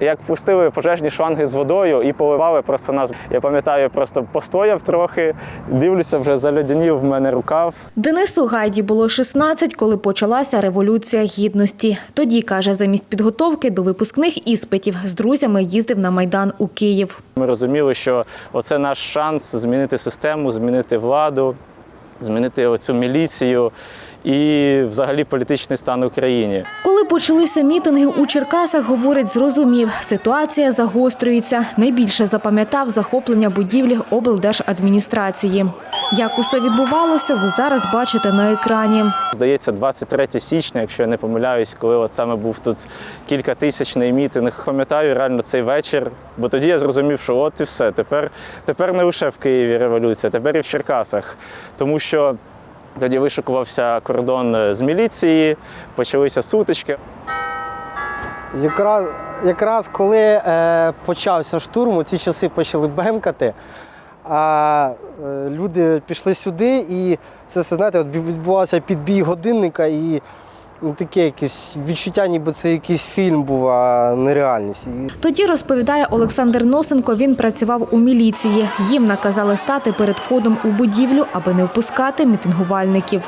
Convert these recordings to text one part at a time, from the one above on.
Як пустили пожежні шланги з водою і поливали просто нас. Я пам'ятаю, просто постояв трохи, дивлюся, вже заледянів в мене рукав. Денису Гайді було 16, коли почалася революція гідності. Тоді каже, замість підготовки до випускних іспитів з друзями їздив на майдан у Київ. Ми розуміли, що оце наш шанс змінити систему, змінити владу, змінити оцю міліцію і взагалі політичний стан в Україні. Коли почалися мітинги у Черкасах, говорить, зрозумів, ситуація загострюється. Найбільше запам'ятав захоплення будівлі облдержадміністрації. Як усе відбувалося, ви зараз бачите на екрані. Здається, 23 січня, якщо я не помиляюсь, коли от саме був тут кількатисячний мітинг. Пам'ятаю реально цей вечір, бо тоді я зрозумів, що от і все. Тепер, тепер не лише в Києві революція, тепер і в Черкасах. Тому що тоді вишикувався кордон з міліції, почалися сутички. Якраз, якраз коли е, почався штурм, у ці часи почали бемкати, а е, люди пішли сюди, і це все, знаєте, от відбувався підбій годинника і ну, таке якесь відчуття, ніби це якийсь фільм був, а не реальність. Тоді розповідає Олександр Носенко. Він працював у міліції. Їм наказали стати перед входом у будівлю, аби не впускати мітингувальників.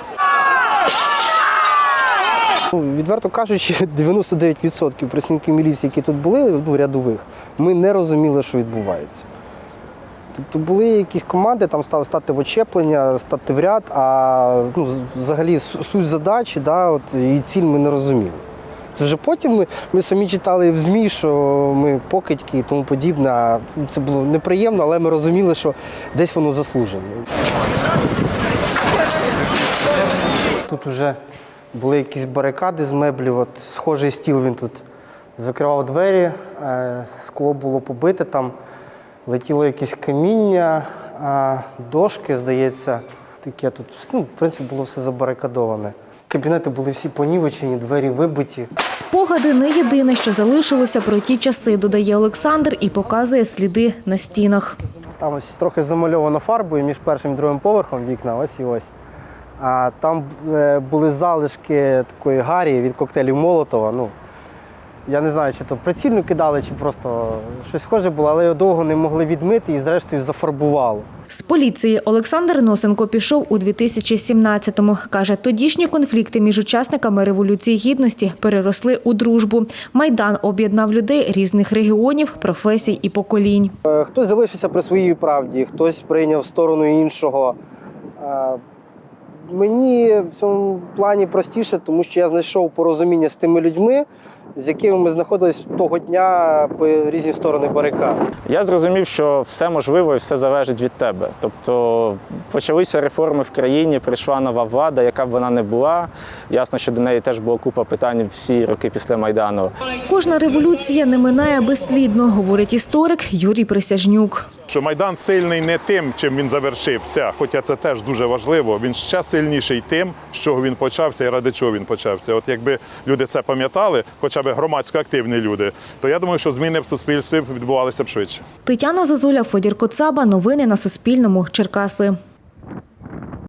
Ну, відверто кажучи, 99% працівників міліції, які тут були, ну, рядових, ми не розуміли, що відбувається. Тобто були якісь команди, там став стати в очеплення, стати в ряд, а ну, взагалі суть задачі да, от, і ціль ми не розуміли. Це вже потім ми, ми самі читали в ЗМІ, що ми покидьки і тому подібне. Це було неприємно, але ми розуміли, що десь воно заслужено. Тут вже були якісь барикади з меблів, от схожий стіл він тут закривав двері, е, скло було побите, там летіло якесь каміння, дошки, здається, таке тут. Ну, в принципі, було все забарикадоване. Кабінети були всі понівечені, двері вибиті. Спогади не єдине, що залишилося про ті часи, додає Олександр і показує сліди на стінах. Там ось трохи замальовано фарбою між першим і другим поверхом вікна, ось і ось. А там е, були залишки такої гарі від коктейлів Молотова. Ну, я не знаю, чи то прицільно кидали, чи просто щось схоже було, але його довго не могли відмити і зрештою зафарбувало. З поліції Олександр Носенко пішов у 2017-му. Каже, тодішні конфлікти між учасниками Революції Гідності переросли у дружбу. Майдан об'єднав людей різних регіонів, професій і поколінь. Е, Хтось залишився при своїй правді, хтось прийняв сторону іншого. Мені в цьому плані простіше, тому що я знайшов порозуміння з тими людьми, з якими ми знаходились того дня по різні сторони барикад. Я зрозумів, що все можливо і все залежить від тебе. Тобто почалися реформи в країні, прийшла нова влада, яка б вона не була. Ясно, що до неї теж була купа питань всі роки після Майдану. Кожна революція не минає безслідно, говорить історик Юрій Присяжнюк. Що Майдан сильний не тим, чим він завершився, хоча це теж дуже важливо. Він ще сильніший тим, з чого він почався і ради чого він почався. От якби люди це пам'ятали, хоча б громадсько активні люди, то я думаю, що зміни в суспільстві відбувалися б швидше. Тетяна Зозуля, Федір Коцаба. Новини на Суспільному. Черкаси.